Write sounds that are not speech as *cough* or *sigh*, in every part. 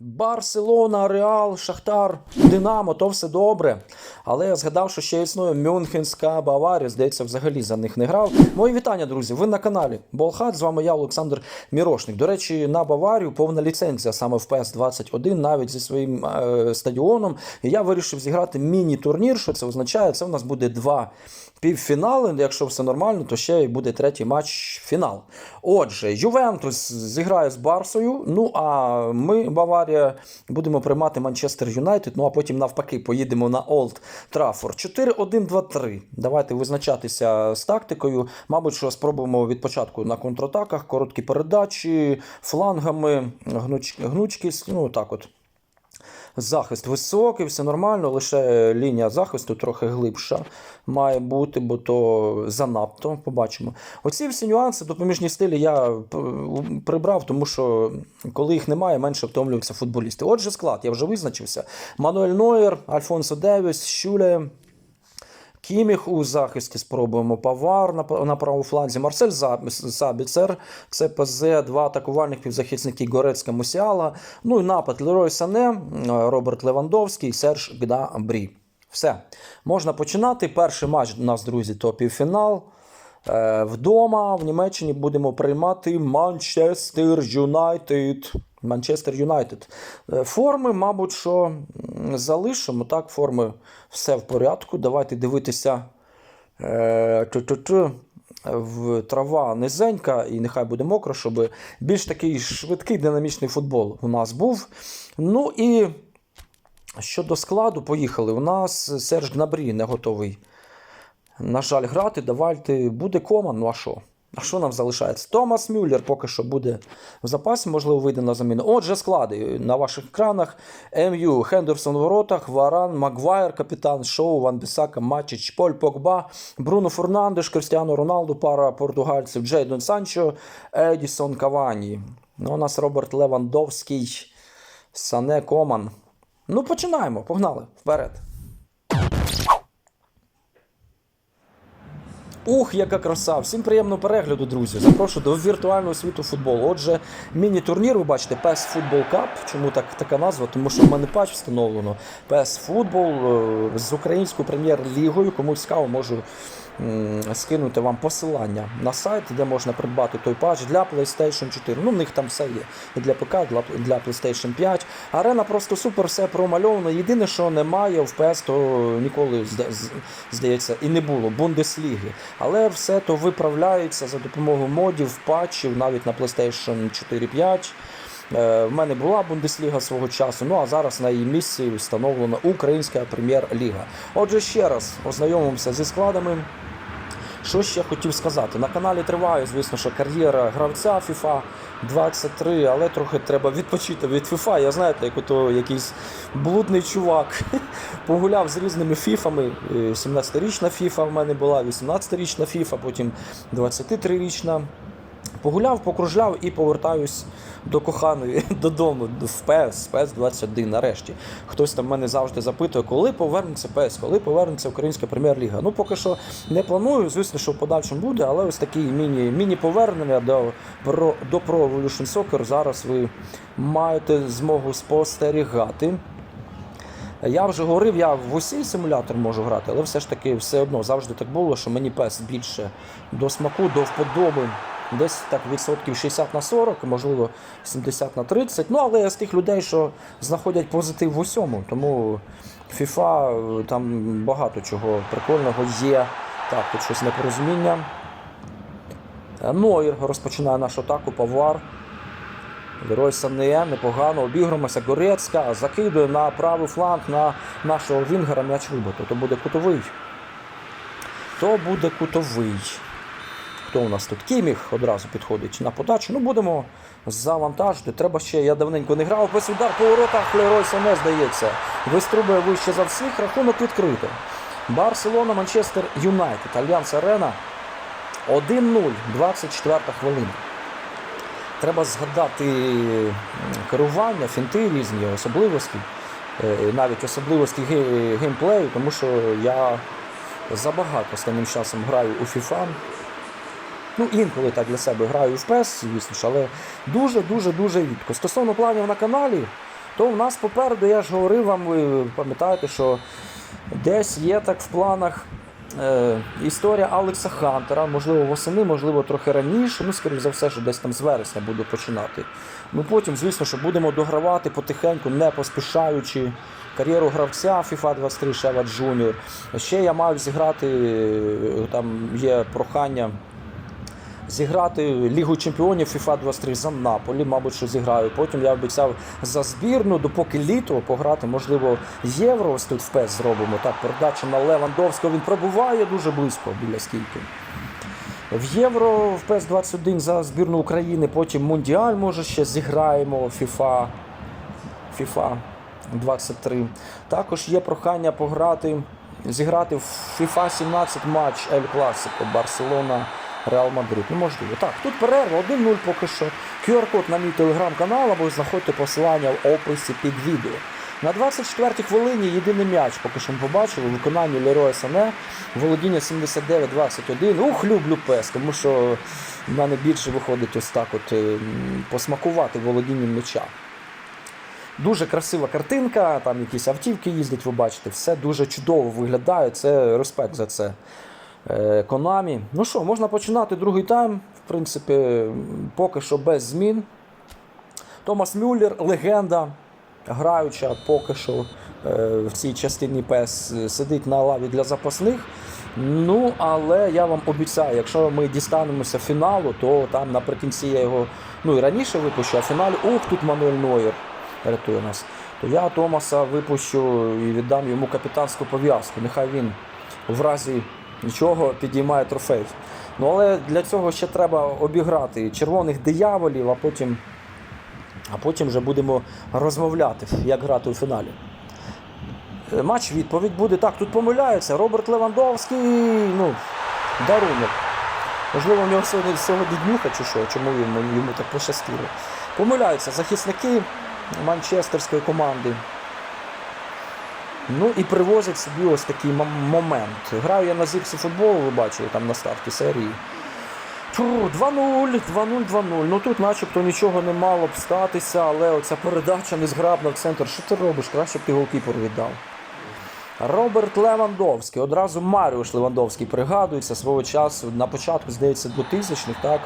Барселона, Реал, Шахтар, Динамо, то все добре. Але я згадав, що ще існує Мюнхенська Баварія. Здається, взагалі за них не грав. Мої вітання, друзі. Ви на каналі Болхат. З вами я, Олександр Мірошник. До речі, на Баварію повна ліцензія саме в ps 21 навіть зі своїм е, стадіоном. І я вирішив зіграти міні-турнір. Що це означає? Це у нас буде два півфінали. Якщо все нормально, то ще й буде третій матч фінал. Отже, Ювентус зіграє з Барсою. Ну а ми, Баварія, будемо приймати Манчестер Юнайтед. Ну а потім навпаки поїдемо на Олд Траффорд. 4-1-2-3. Давайте визначатися з тактикою. Мабуть, що спробуємо від початку на контратаках, короткі передачі, флангами, гнуч... гнучкість. Ну так от. Захист високий, все нормально, лише лінія захисту трохи глибша має бути, бо то занадто побачимо. Оці всі нюанси, допоміжні стилі я прибрав, тому що коли їх немає, менше втомлюються футболісти. Отже, склад, я вже визначився. Мануель Нойер, Альфонсо Девіс, Щуля. Кіміх у захисті спробуємо Павар на, на правому фланзі. Марсель Сабіцер, це ПЗ, два атакувальних півзахисники Горецька Мусіала. Ну і напад Лерой Сане, Роберт Левандовський, Серж Гдабрі. Все. Можна починати. Перший матч у нас, друзі, то півфінал. Е, Вдома в Німеччині будемо приймати Манчестер Юнайтед. Манчестер Юнайтед. Е, Форми, мабуть, що залишимо. Так, форми все в порядку. Давайте дивитися. Е. В трава низенька, і нехай буде мокро, щоб більш такий швидкий динамічний футбол у нас був. Ну і щодо складу, поїхали. У нас Серж Гнабрі не готовий на жаль, грати. Давайте буде коман. Ну а що? А що нам залишається? Томас Мюллер поки що буде в запасі, можливо, вийде на заміну. Отже, склади на ваших екранах: МЮ, Хендерсон в воротах, Варан, Магуайр, капітан Шоу, Ван Бісака, Матчич, Поль Погба, Бруно Фернандеш, Кристіано Роналду, пара португальців, Джейдон Санчо, Едісон Кавані. Ну, у нас Роберт Левандовський, Сане Коман. Ну, починаємо, погнали вперед. Ух, яка краса! Всім приємного перегляду, друзі. Запрошую до віртуального світу футболу. Отже, міні-турнір, ви бачите, PES Football Cup. Чому так така назва? Тому що в мене патч встановлено. PES Football е, з українською прем'єр-лігою. Кому цікаво, можу скинути вам посилання на сайт, де можна придбати той патч для PlayStation 4. Ну, в них там все є. І для ПК, для, для PlayStation 5. Арена просто супер, все промальовано. Єдине, що немає в PES, то ніколи здається і не було Бундесліги. Але все то виправляється за допомогою модів, патчів, навіть на PlayStation 4-5. Е, В мене була Бундесліга свого часу, ну а зараз на її місці встановлена Українська прем'єр-ліга. Отже, ще раз ознайомимося зі складами. Що ще хотів сказати? На каналі триває, звісно, що кар'єра гравця FIFA 23, але трохи треба відпочити від FIFA. Я знаєте, як ото якийсь блудний чувак *laughs* погуляв з різними фіфами. Е, 17-річна FIFA в мене була, 18-річна FIFA, потім 23-річна. Погуляв, покружляв і повертаюсь до коханої *laughs* додому в ПС, ПС 21 нарешті. Хтось там мене завжди запитує, коли повернеться ПС, коли повернеться Українська прем'єр-ліга. Ну, поки що не планую, звісно, що в подальшому буде, але ось такі міні, міні-повернення до, про, до Pro Evolution Soccer зараз ви маєте змогу спостерігати. Я вже говорив, я в усі симулятор можу грати, але все ж таки все одно завжди так було, що мені пес більше до смаку, до вподоби. Десь так відсотків 60 на 40, можливо 70 на 30. Ну, але я з тих людей, що знаходять позитив в усьому. Тому FIFA е, там багато чого прикольного є. Так, тут щось непорозуміння. Е, Нойер розпочинає нашу атаку, Павар. Герой Сане, непогано обігруємося. Горецька закидує на правий фланг на нашого Вінгера м'яч вибито. То буде кутовий. То буде кутовий. Хто у нас тут? Кіміх одразу підходить на подачу. Ну, будемо завантажити. Треба ще, я давненько не грав. Без удар по воротах Лерой Сане, здається. Виструбує вище за всіх. Рахунок відкрито. Барселона, Манчестер Юнайтед. Альянс Арена. 1-0, 24 хвилина. Треба згадати керування, фінти різні, особливості, е, навіть особливості геймплею, тому що я забагато останнім часом граю у FIFA. Ну, інколи так для себе граю в PES, звісно ж, але дуже-дуже-дуже рідко. Стосовно планів на каналі, То в нас попереду, я ж говорив вам, ви пам'ятаєте, що десь є так в планах е, історія Алекса Хантера, можливо, восени, можливо, трохи раніше. Ну, скоріш за все, що десь там з вересня буду починати. Ну потім, звісно, що будемо догравати потихеньку, не поспішаючи кар'єру гравця FIFA 23 Шева Джуніор. Ще я маю зіграти, е, там є прохання зіграти Лігу Чемпіонів FIFA 23 за Наполі, мабуть, що зіграю. Потім я обіцяв за збірну, допоки літо пограти, можливо, євро ось тут в ПЕС зробимо. Так, передача на Левандовського. Він пробуває дуже близько біля стійки. В Євро в ПЕС 21 за збірну України, потім Мундіаль, може, ще зіграємо FIFA. FIFA 23. Також є прохання пограти, зіграти в FIFA 17 матч Ель Класико Барселона. Реал Мадрид. Ну, можливо. Так, тут перерва 1-0 поки що. QR-код на мій телеграм-канал або знаходьте посилання в описі під відео. На 24-й хвилині єдиний м'яч, поки що ми побачили, у виконанні Лероя Сане, володіння 79-21. Ух, люблю пес, тому що в мене більше виходить ось так от е, посмакувати володінням м'яча. Дуже красива картинка, там якісь автівки їздять, ви бачите, все дуже чудово виглядає. Це респект за це. Е, Конамі. Ну що, можна починати другий тайм. В принципі, поки що без змін. Томас Мюллер, легенда, граюча поки що е, в цій частині ПЕС е, сидить на лаві для запасних. Ну, але я вам обіцяю, якщо ми дістанемося фіналу, то там наприкінці я його ну і раніше випущу, а в фіналі, ух, тут Мануель Нойер рятує нас. То я Томаса випущу і віддам йому капітанську пов'язку. Нехай він в разі нічого підіймає трофей. Ну але для цього ще треба обіграти червоних дияволів, а потім, а потім вже будемо розмовляти, як грати у фіналі. Е, Матч відповідь буде. Так, тут помиляється. Роберт Левандовський, ну, дарунок. Можливо, в нього сьогодні, сьогодні днюха чи що, чому йому, йому так пощастило. Помиляються захисники манчестерської команди. Ну і привозять собі ось такий момент. Граю я на зірці футболу, ви бачили там на старті серії. 2-0, 2-0, 2-0. Ну тут начебто нічого не мало б статися, але оця передача незграбна в центр. Що ти робиш? Краще б ти голкіпер віддав. Роберт Левандовський. Одразу Маріуш Левандовський пригадується свого часу. На початку, здається, 2000-х, так,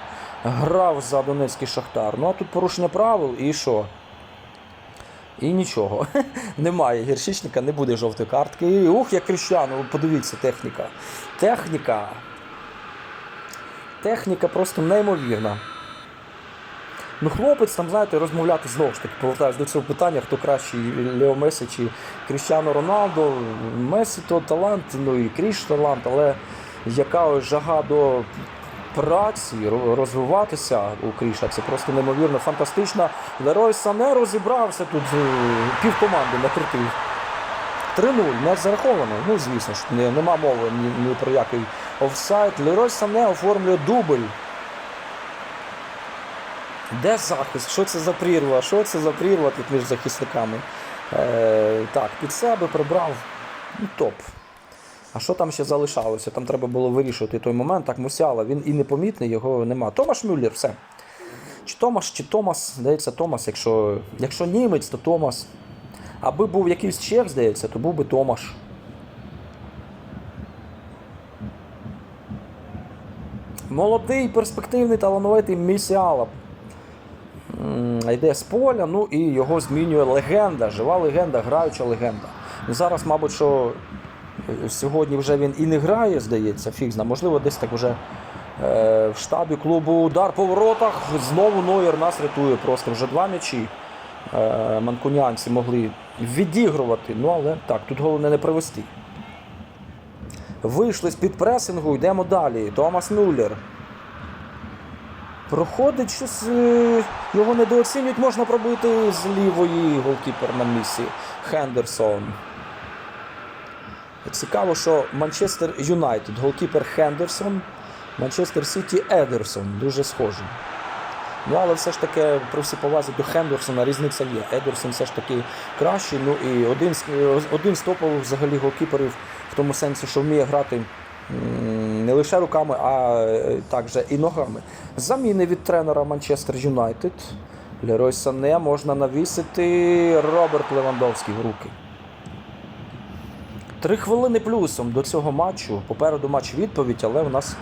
грав за Донецький Шахтар. Ну а тут порушення правил і що? І нічого. *laughs* Немає гіршичника, не буде жовтої картки. І, ух, як Кріщану, подивіться, техніка. Техніка. Техніка просто неймовірна. Ну, хлопець там, знаєте, розмовляти знову ж таки, повертаюсь до цього питання, хто кращий Лео Месі чи Кріщано Роналдо. Месі то талант, ну і Кріш талант, але яка ось жага до праці, розвиватися у Кріша, це просто неймовірно фантастично. Лерой Сане розібрався тут, е, півкоманди накрутив. 3-0, не зараховано. Ну, звісно ж, не, нема мови ні, ні про який офсайд. Лерой Сане оформлює дубль. Де захист? Що це за прірва? Що це за прірва тут між захисниками? Е, так, під себе прибрав. Ну, топ. А що там ще залишалося? Там треба було вирішувати той момент. Так, Мусяла, він і непомітний, його нема. Томаш Мюллер, все. Чи Томаш, чи Томас, здається, Томас, якщо, якщо німець, то Томас. Аби був якийсь чех, здається, то був би Томаш. Молодий, перспективний, талановитий Місіала. Йде з поля, ну і його змінює легенда, жива легенда, граюча легенда. Зараз, мабуть, що сьогодні вже він і не грає, здається, фіг зна. Можливо, десь так вже е, в штабі клубу удар по воротах. Знову Нойер нас рятує. Просто вже два м'ячі е, манкунянці могли відігрувати. Ну, але так, тут головне не привести. Вийшли з під пресингу, йдемо далі. Томас Мюллер. Проходить щось, е, його недооцінюють, можна пробити з лівої голкіпер на місці Хендерсон. Цікаво, що Манчестер Юнайтед, голкіпер Хендерсон, Манчестер Сіті Едерсон. Дуже схожий. Ну, але все ж таки, при всій повазі до Хендерсона різниця є. Едерсон все ж таки кращий. Ну і один, з- один з топових взагалі голкіперів в тому сенсі, що вміє грати не лише руками, а е, також і ногами. Заміни від тренера Манчестер Юнайтед. Лерой Сане можна навісити Роберт Левандовський в руки. Три хвилини плюсом до цього матчу. Попереду матч відповідь, але у нас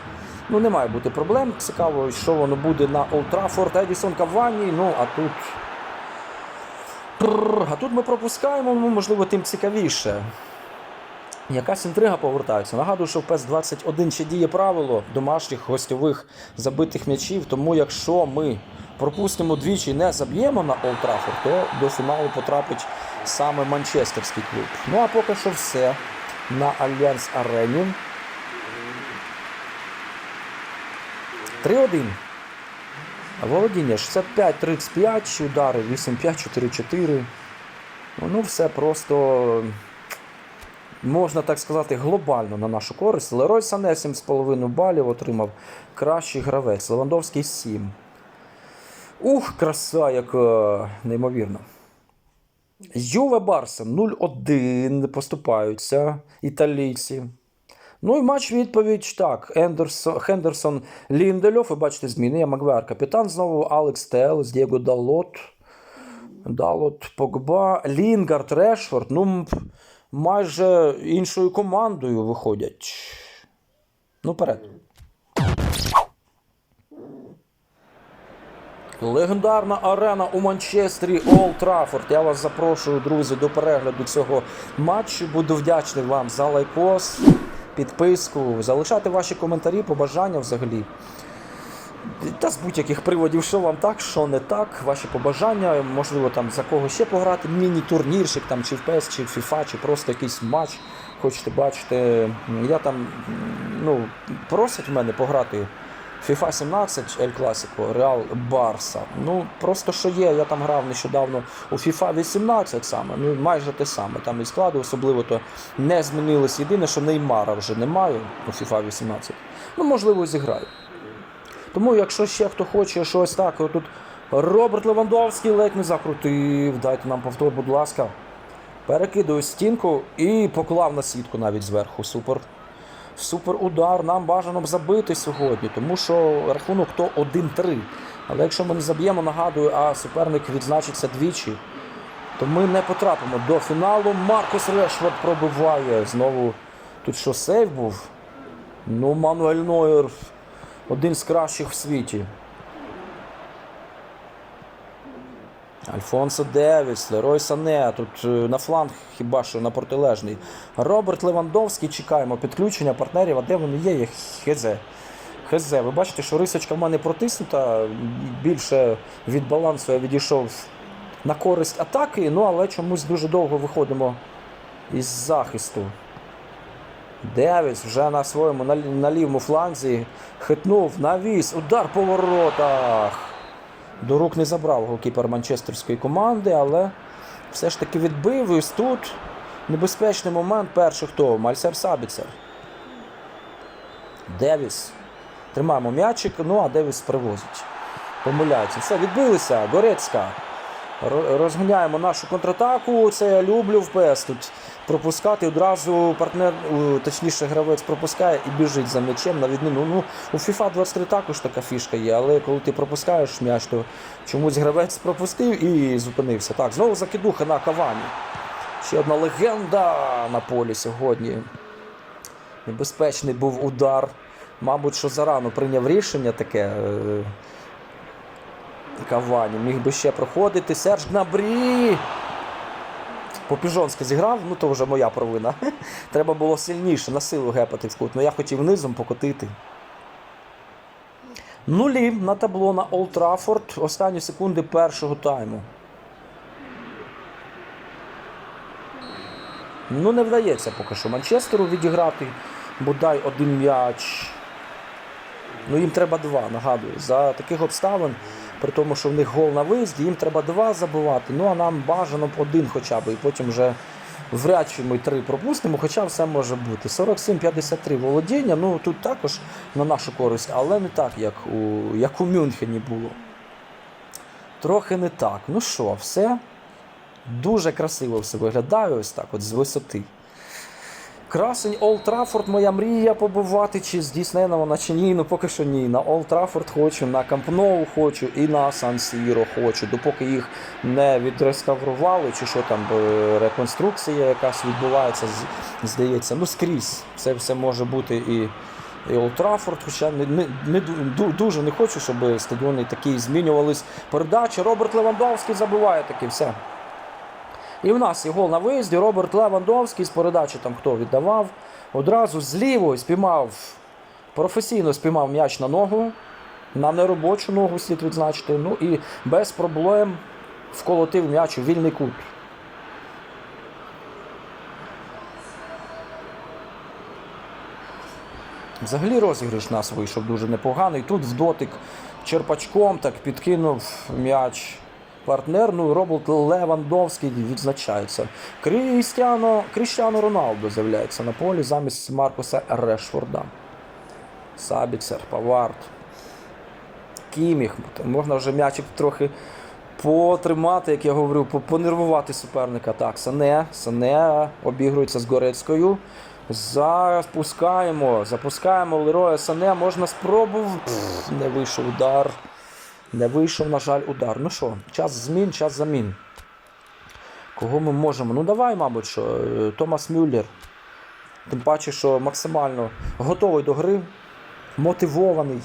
ну, не має бути проблем. Цікаво, що воно буде на Олд Траффорд, Едісон Кавані. Ну, а тут. А тут ми пропускаємо, ну, можливо, тим цікавіше. Якась інтрига повертається. Нагадую, що в ПЕС 21 ще діє правило домашніх гостьових забитих м'ячів. Тому якщо ми пропустимо двічі і не заб'ємо на Олд Траффорд, то до фіналу потрапить саме Манчестерський клуб. Ну а поки що все на Альянс Арені. 3-1. Володіння 65-35, удари 8-5-4-4. Ну, все просто, можна так сказати, глобально на нашу користь. Лерой Сане 7,5 балів отримав кращий гравець. Левандовський 7. Ух, краса, як неймовірно. Юве Барса 0-1 поступаються італійці. Ну і матч відповідь так. Ендерсон, Хендерсон Ліндельов, ви бачите зміни. Я Магвар капітан. Знову Алекс Телес, Дієго Далот. Далот Погба, Лінгард, Решфорд. Ну, майже іншою командою виходять. Ну, вперед. Легендарна арена у Манчестері Олд Траффорд. Я вас запрошую, друзі, до перегляду цього матчу. Буду вдячний вам за лайкос, підписку, залишати ваші коментарі, побажання взагалі. Та з будь-яких приводів, що вам так, що не так, ваші побажання, можливо, там за кого ще пограти, міні-турнірчик там, чи в PES, чи в FIFA, чи просто якийсь матч. Хочете бачити. Я там ну, просять в мене пограти FIFA 17 El Clasico, Real Barça. Ну, просто що є, я там грав нещодавно у FIFA 18 саме, ну майже те саме. Там і склади особливо то не змінилось. Єдине, що Неймара вже немає у FIFA 18. Ну, можливо, зіграю. Тому, якщо ще хто хоче щось так, тут Роберт Левандовський ледь не закрутив. Дайте нам повтор, будь ласка. Перекидую стінку і поклав на сітку навіть зверху. Супер. Супер удар. Нам бажано б забити сьогодні, тому що рахунок то 1-3. Але якщо ми не заб'ємо, нагадую, а суперник відзначиться двічі, то ми не потрапимо до фіналу. Маркус Решвард пробиває. Знову тут що сейв був? Ну, Мануель Нойер один з кращих в світі. Альфонсо Девіс, Лерой Сане. Тут е, на фланг хіба що на протилежний. Роберт Левандовський. Чекаємо підключення партнерів. А де вони є? Є Хезе. Хезе. Ви бачите, що рисочка в мене протиснута. Більше від балансу я відійшов на користь атаки, ну але чомусь дуже довго виходимо із захисту. Девіс вже на своєму на, лівому фланзі хитнув, навіс, удар по воротах. До рук не забрав голкіпер манчестерської команди, але все ж таки відбив. І тут небезпечний момент. Перший хто? Мальсер Сабіцер. Девіс. Тримаємо м'ячик, ну а Девіс привозить. Помиляється. Все, відбилися. Горецька. Ро- Розганяємо нашу контратаку. Це я люблю в ПС. Тут пропускати одразу партнер, точніше, гравець пропускає і біжить за м'ячем на відміну. Ну, у FIFA 23 також така фішка є, але коли ти пропускаєш м'яч, то чомусь гравець пропустив і зупинився. Так, знову закидуха на Кавані. Ще одна легенда на полі сьогодні. Небезпечний був удар. Мабуть, що зарано прийняв рішення таке. е, Кавані міг би ще проходити. Серж Гнабрі. Попіжонськи зіграв, ну то вже моя провина. *laughs* Треба було сильніше на силу гепати в кут. Ну я хотів низом покотити. Нулі на табло на Олд Траффорд. Останні секунди першого тайму. Ну, не вдається поки що Манчестеру відіграти. Бодай один м'яч. Ну, їм треба два, нагадую. За таких обставин, при тому, що в них гол на виїзді, їм треба два забивати. Ну а нам бажано один хоча б, і потім вже вряд чи ми три пропустимо, хоча все може бути. 47-53 володіння. Ну тут також на нашу користь, але не так, як у, як у Мюнхені було. Трохи не так. Ну що, все дуже красиво все виглядає ось так, от з висоти. Красень Олд Траффорд, моя мрія побувати, чи здійснена вона чи ні. Ну поки що ні. На Олд Траффорд хочу, на Камп Ноу хочу і на Сан Сіро хочу. Допоки їх не відреставрували, чи що там реконструкція якась відбувається, здається. Ну скрізь. Це все може бути і. І Олд Траффорд, хоча не, не, не ду- ду- дуже не хочу, щоб стадіони такі змінювались. Передачі Роберт Левандовський забиває таки все. І в нас є гол на виїзді. Роберт Левандовський з передачі там хто віддавав. Одразу з лівої спіймав, професійно спіймав м'яч на ногу, на неробочу ногу слід відзначити. Ну і без проблем вколотив м'яч у вільний кут. Взагалі розіграш нас вийшов дуже непоганий. Тут в дотик черпачком так підкинув м'яч партнер. Ну Роберт Левандовський відзначається. Крістіано, Кріштіано Роналдо з'являється на полі замість Маркуса Решфорда. Сабіцер, Павард. Кіміх. Можна вже м'ячик трохи потримати, як я говорив, по- понервувати суперника. Так, Сане, Сане обігрується з Горецькою. Запускаємо, запускаємо Лероя Сане. Можна спробувати. Не вийшов удар. Не вийшов, на жаль, удар. Ну що, час змін, час замін. Кого ми можемо? Ну давай, мабуть, що е, Томас Мюллер. Тим паче, що максимально готовий до гри, мотивований.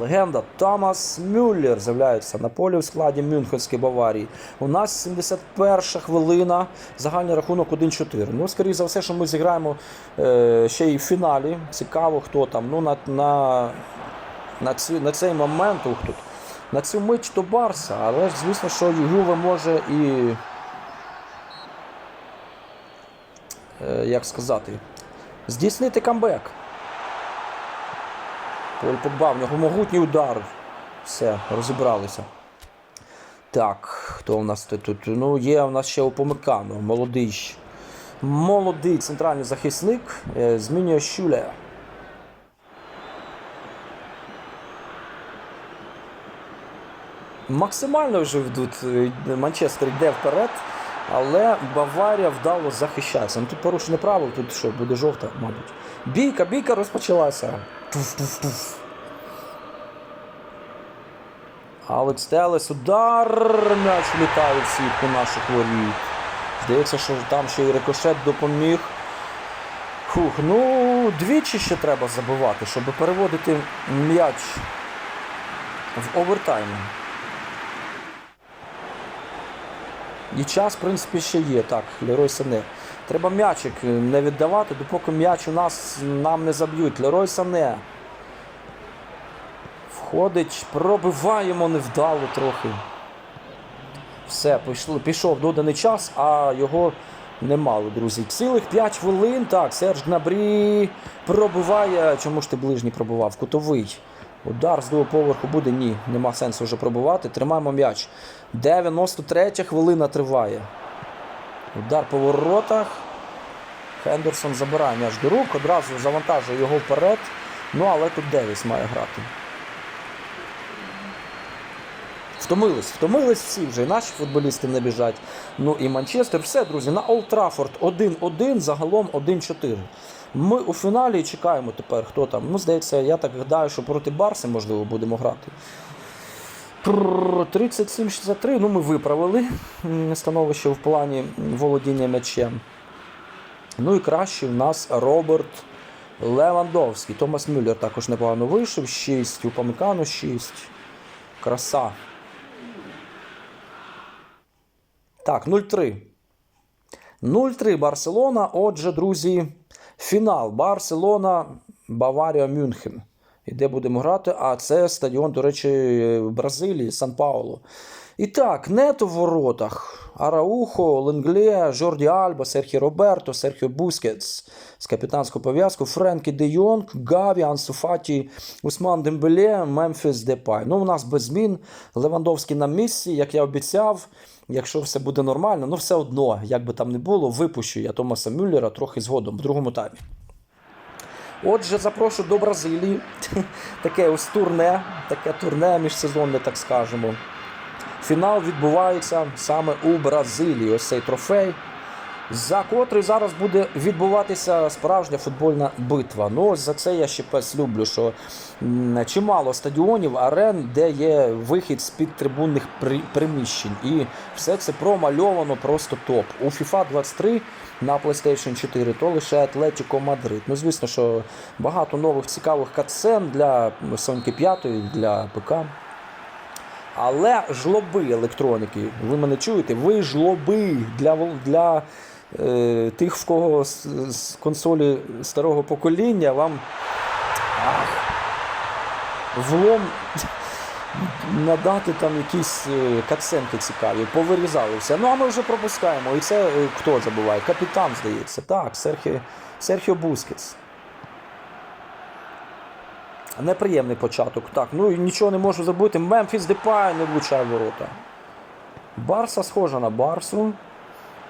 Легенда Томас Мюллер з'являється на полі в складі Мюнхенської Баварії. У нас 71 хвилина, загальний рахунок 1-4. Ну, скоріше за все, що ми зіграємо е, ще й в фіналі. Цікаво, хто там. Ну, на, на, на, ці, на цей момент, ух тут, на цю мить то Барса, але ж, звісно, що Юве може і. Е, як сказати, здійснити камбек. Поль Погба, в нього могутній удар. Все, розібралися. Так, хто у нас тут? тут? Ну, є у нас ще Упомикано, молодий. Молодий центральний захисник. е, Змінює Щуля. Максимально вже е, Манчестер йде вперед, але Баварія вдало захищається. Ну тут порушення правил, тут що, буде жовта, мабуть. Бійка, бійка розпочалася. Туф-туф-туф. Алекс Телес, удар, м'яч влітає в сітку наших воріт. Здається, що там ще й рикошет допоміг. Фух, ну двічі ще треба забивати, щоб переводити м'яч в овертайм. І час, в принципі, ще є. Так, Лерой Сане. Треба м'ячик не віддавати, допоки м'яч у нас нам не заб'ють. Лерой Сане. Входить, пробиваємо невдало трохи. Все, пішло, пішов доданий час, а його немало, друзі. Цілих 5 хвилин. Так, Серж Гнабрі пробиває. Чому ж ти ближній пробивав? Кутовий. Удар з другого поверху буде? Ні, нема сенсу вже пробивати. Тримаємо м'яч. 93 хвилина триває. Удар по воротах. Хендерсон забирає м'яч до рук, одразу завантажує його вперед. Ну, але тут Девіс має грати. Втомились, втомились всі вже. І наші футболісти не біжать. Ну і Манчестер. Все, друзі, на Олд Траффорд 1-1, загалом 1-4. Ми у фіналі чекаємо тепер, хто там. Ну, здається, я так гадаю, що проти Барси, можливо, будемо грати. Прррр, 37-63. Ну, ми виправили становище в плані володіння м'ячем. Ну і кращий в нас Роберт Левандовський. Томас Мюллер також непогано вийшов. 6, у Памекану 6. Краса. Так, 0-3. 0-3 Барселона. Отже, друзі, фінал Барселона, Баварія, Мюнхен. І де будемо грати? А це стадіон, до речі, Бразилії, Сан-Пауло. І так, нето в воротах. Араухо, Ленгле, Жорді Альба, Серхі Роберто, Серхіо Бускетс з капітанською пов'язкою, Френкі Де Йонг, Гаві, Ансу Фаті, Усман Дембеле, Мемфіс Депай. Ну, у нас без змін. Левандовський на місці, як я обіцяв. Якщо все буде нормально, ну все одно, як би там не було, випущу я Томаса Мюллера трохи згодом в другому таймі. Отже, запрошу до Бразилії. *laughs* Таке ось турне, таке турне міжсезонне, так скажемо. Фінал відбувається саме у Бразилії. Ось цей трофей. За котрий зараз буде відбуватися справжня футбольна битва. Ну, ось за це я ще пес люблю, що чимало стадіонів, арен, де є вихід з під трибунних приміщень. І все це промальовано просто топ. У FIFA 23 на PlayStation 4 то лише Атлетіко Мадрид. Ну, звісно, що багато нових цікавих катсцен для Соньки 5, для ПК. Але жлоби електроніки, ви мене чуєте? Ви жлоби для, для тих, в кого з, консолі старого покоління, вам ах, влом надати там якісь е, катсценки цікаві, повирізали все. Ну а ми вже пропускаємо. І це е, хто забуває? Капітан, здається. Так, Серхіо, Серхіо Бускетс. Неприємний початок. Так, ну нічого не можу забути. Мемфіс Депай не влучає ворота. Барса схожа на Барсу.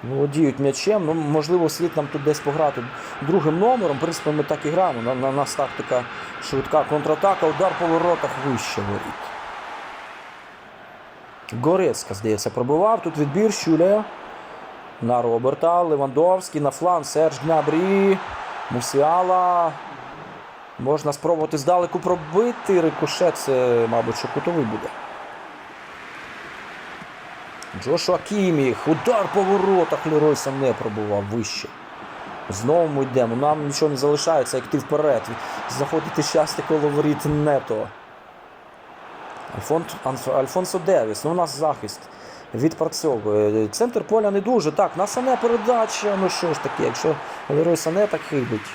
Володіють м'ячем. Ну, можливо, слід нам тут десь пограти другим номером. В принципі, ми так і граємо. На, на нас тактика швидка контратака, удар по воротах вище воріт. Горецька, здається, пробивав. Тут відбір Щуля. На Роберта, Левандовський, на фланг, Серж Гнабрі, Мусіала. Можна спробувати здалеку пробити. Рикошет, це, мабуть, що кутовий буде. Джошуа Кіміх. Удар по воротах Леройса не пробував вище. Знову ми йдемо. Нам нічого не залишається, як йти вперед. Заходити щастя коло воріт нето. Альфон... Альфонсо Девіс. Ну, у нас захист відпрацьовує. Центр поля не дуже. Так, на Сане передача. Ну що ж таке, якщо Лерой Сане так хибить.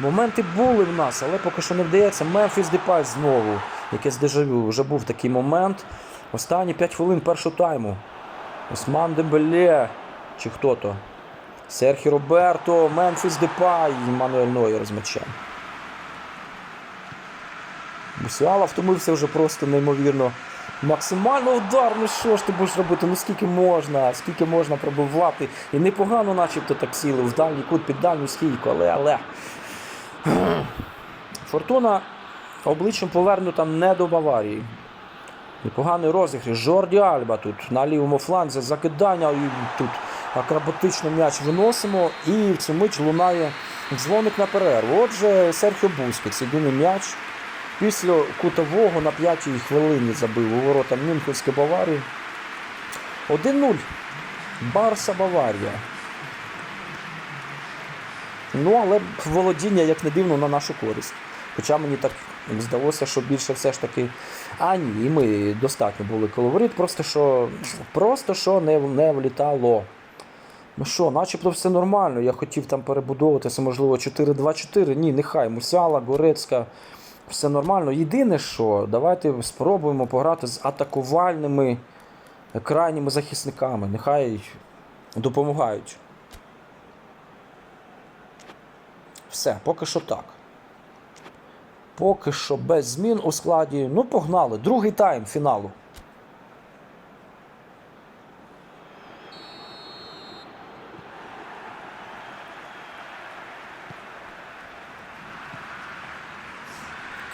Моменти були в нас, але поки що не вдається. Мемфіс Депай знову. Якесь дежавю. Вже був такий момент. Останні 5 хвилин першого тайму. Осман Дембеле. Чи хто то? Серхі Роберто, Мемфіс Депай і Мануель Нойер з м'ячем. Мусіала втомився вже просто неймовірно. Максимально удар, ну що ж ти будеш робити? Ну скільки можна, скільки можна пробивати. І непогано начебто так сіли в дальній кут під дальню стійку, але але. Фортуна обличчям повернута не до Баварії. Непоганий розіграш. Жорді Альба тут на лівому фланзі закидання і тут акробатично м'яч виносимо. І в цю мить лунає дзвоник на перерву. Отже, Серхіо Бускетс, єдиний м'яч. Після кутового на п'ятій хвилині забив у ворота Мюнхенської Баварії. 1-0. Барса Баварія. Ну, але володіння, як не дивно, на нашу користь. Хоча мені так здалося, що більше все ж таки. А ні, ми достатньо були коловоріт, просто що, просто що не, не влітало. Ну що, начебто все нормально. Я хотів там перебудовуватися, можливо, 4-2-4. Ні, нехай Мусяла, Горецька. Все нормально. Єдине, що давайте спробуємо пограти з атакувальними крайніми захисниками. Нехай допомагають. Все, поки що так. Поки що без змін у складі. Ну, погнали. Другий тайм фіналу.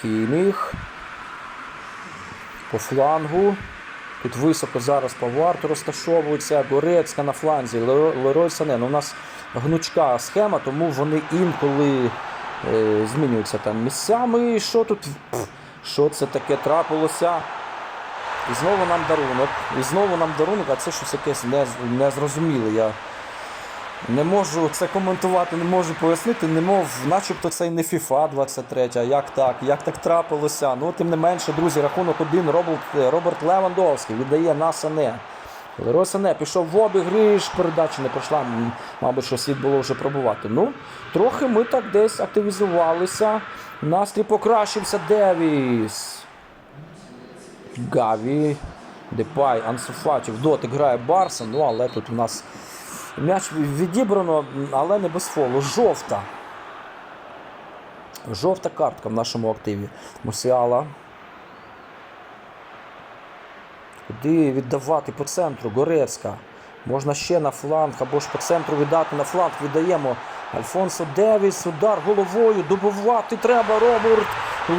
Кіміх. По флангу. Тут високо зараз по розташовується. Горецька на фланзі. Леро- Лерой Сане. Ну, у нас гнучка схема, тому вони інколи змінюються там місцями. І Що тут? Що це таке трапилося? І знову нам дарунок. І знову нам дарунок, а це щось якесь нез- незрозуміле. Я не можу це коментувати, не можу пояснити, не мов, начебто це і не FIFA 23, а як так, як так трапилося. Ну, тим не менше, друзі, рахунок один Роберт, Роберт Левандовський віддає на Сане. Лерой Сане пішов в обігриш, передача не пройшла, мабуть, що слід було вже пробувати. Ну, трохи ми так десь активізувалися. Настрій покращився Девіс. Гаві, Депай, Ансуфаті, в дотик грає Барса, ну але тут у нас м'яч відібрано, але не без фолу. Жовта. Жовта картка в нашому активі. Мусіала. Куди віддавати по центру? Горецька. Можна ще на фланг або ж по центру віддати на фланг. Віддаємо Альфонсо Девіс. Удар головою. Добивати треба. Роберт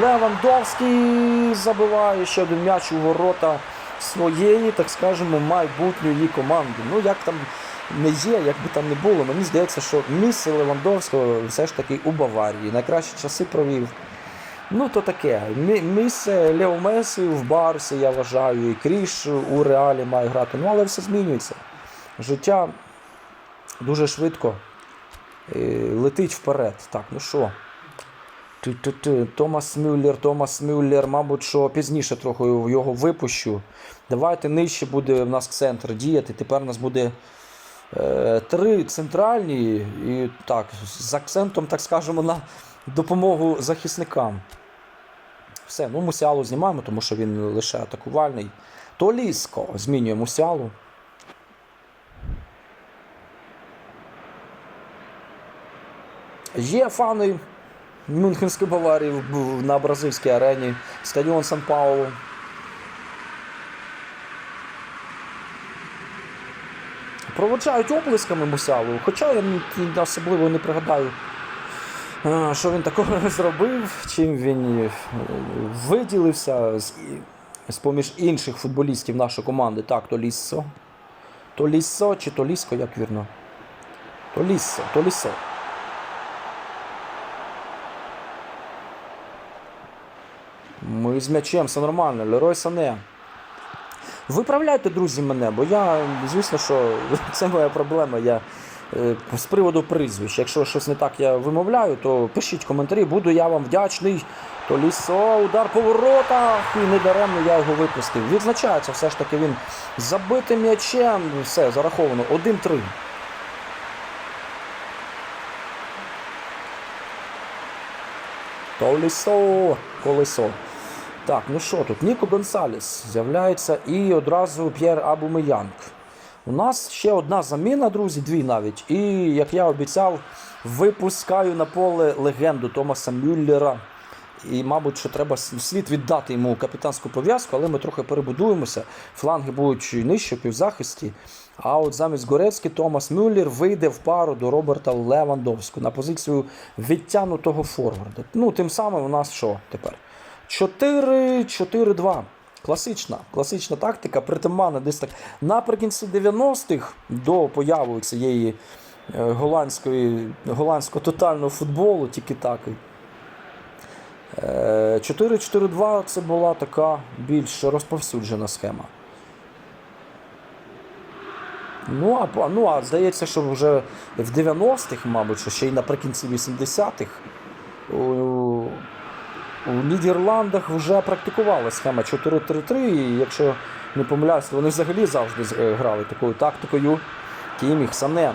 Левандовський забиває ще один м'яч у ворота своєї, так скажемо, майбутньої команди. Ну, як там не є, як би там не було, мені здається, що місце Левандовського все ж таки у Баварії. Найкращі часи провів. Ну, то таке. Мі- Місце Лео Месі в Барсі, я вважаю, і Кріш у Реалі має грати. Ну, але все змінюється. Життя дуже швидко е, летить вперед. Так, ну що? Томас Мюллер, Томас Мюллер, мабуть, що пізніше трохи його випущу. Давайте нижче буде в нас центр діяти. Тепер у нас буде е, три центральні і так, з акцентом, так скажемо, на допомогу захисникам. Все, ну Мусіалу знімаємо, тому що він лише атакувальний. Толіско змінює Мусіалу. Є фани Мюнхенської Баварії на бразильській арені, стадіон Сан Паулу. Проводжають оплесками Мусялу, хоча я особливо не пригадаю, що він такого *laughs* зробив, чим він е, виділився з, поміж інших футболістів нашої команди. Так, то Ліссо. То Ліссо чи то Ліско, як вірно? То Ліссо, то Ліссо. Ми з м'ячем, все нормально. Лерой Сане. Виправляйте, друзі, мене, бо я, звісно, що *laughs* це моя проблема. Я з приводу прізвищ. Якщо щось не так я вимовляю, то пишіть коментарі, буду я вам вдячний. То лісо, удар по воротах, і недаремно я його випустив. Відзначається все ж таки він забитим м'ячем. Все, зараховано. 1-3. Колесо, колесо. Так, ну що тут? Ніко Гонсаліс з'являється і одразу П'єр Абумеянг. У нас ще одна заміна, друзі, дві навіть. І, як я обіцяв, випускаю на поле легенду Томаса Мюллера. І, мабуть, що треба слід віддати йому капітанську пов'язку, але ми трохи перебудуємося. Фланги будуть нижче, півзахисті. А от замість Горецьки Томас Мюллер вийде в пару до Роберта Левандовського на позицію відтянутого форварда. Ну, тим самим у нас що тепер? 4-4-2. Класична, класична тактика, притаманна десь так наприкінці 90-х до появи цієї е, голландської, голландського тотального футболу, тільки таки. Е, 4-4-2 це була така більш розповсюджена схема. Ну а, ну, а здається, що вже в 90-х, мабуть, ще й наприкінці 80-х у, Нідерландах вже практикувала схема 4-3-3, і якщо не помиляюсь, вони взагалі завжди е, грали такою тактикою Кіміх, Сане.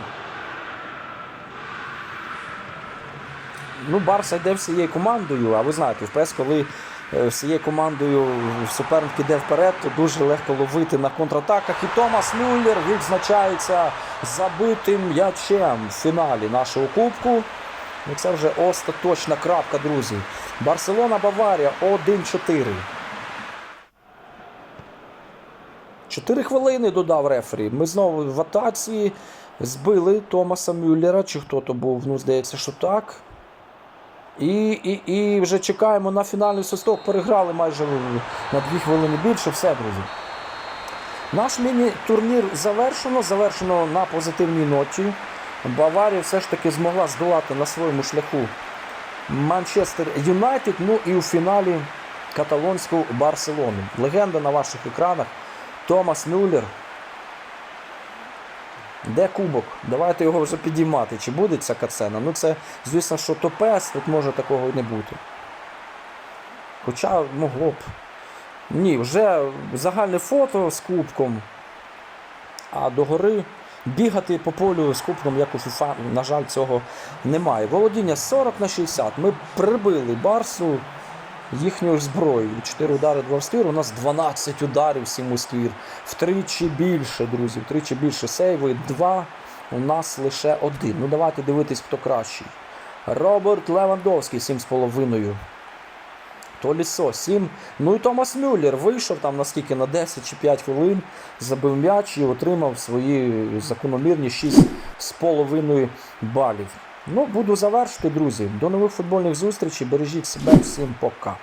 Ну, Барса йде всією командою, а ви знаєте, в ПЕС, коли е, всією командою суперник іде вперед, то дуже легко ловити на контратаках. І Томас Мюллер відзначається забитим м'ячем в фіналі нашого кубку. Ну, це вже остаточна крапка, друзі. Барселона Баварія 1-4. Чотири хвилини додав рефері. Ми знову в атаці збили Томаса Мюллера, чи хто то був, ну здається, що так. І, і, і вже чекаємо на фінальний свисток. Переграли майже на дві хвилини більше. Все, друзі. Наш міні-турнір завершено. Завершено на позитивній ноті. Баварія все ж таки змогла здолати на своєму шляху Манчестер Юнайтед. Ну і у фіналі каталонську Барселону. Легенда на ваших екранах. Томас Мюллер. Де кубок? Давайте його вже підіймати. Чи буде ця кацена? Ну це, звісно, що топес, тут може такого і не бути. Хоча могло б. Ні, вже загальне фото з кубком. А догори бігати по полю з кубком, як у FIFA, на жаль, цього немає. Володіння 40 на 60. Ми прибили Барсу їхньою зброєю. 4 удари, 2 в ствір. У нас 12 ударів, 7 у ствір. Втричі більше, друзі, втричі більше сейви. Два. У нас лише один. Ну давайте дивитись, хто кращий. Роберт Левандовський 7,5. Толісо 7. Ну і Томас Мюллер вийшов там наскільки на 10 чи 5 хвилин, забив м'яч і отримав свої закономірні 6,5 балів. Ну, буду завершити, друзі. До нових футбольних зустрічей. Бережіть себе, всім пока.